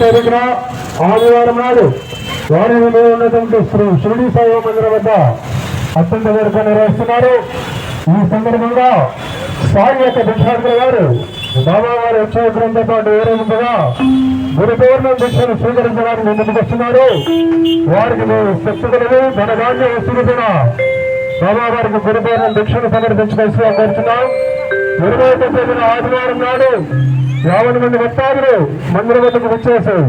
తారీఖున ఆదివారం నాడు గౌరవంలో ఉన్నటువంటి శ్రీ షిరిడి సాయి మందిరం వద్ద అత్యంత వేడుక నిర్వహిస్తున్నారు. ఈ సందర్భంగా సాయి యొక్క భిక్షాధికారి గారు బాబా వారి ఉత్సవంతో పాటు ఊరేగింపుగా గురు పౌర్ణమి దీక్షను స్వీకరించడానికి ముందుకు వస్తున్నారు. వారికి మేము శక్తులను ధనధాన్య వస్తువులు కూడా బాబా వారికి గురు పౌర్ణమి దీక్షను సమర్పించవలసిగా కోరుతున్నాం. ఇరవై తొమ్మిదిన ఆదివారం నాడు యాభై మంది భక్తాదులు మందిరం వద్దకు వచ్చేసారు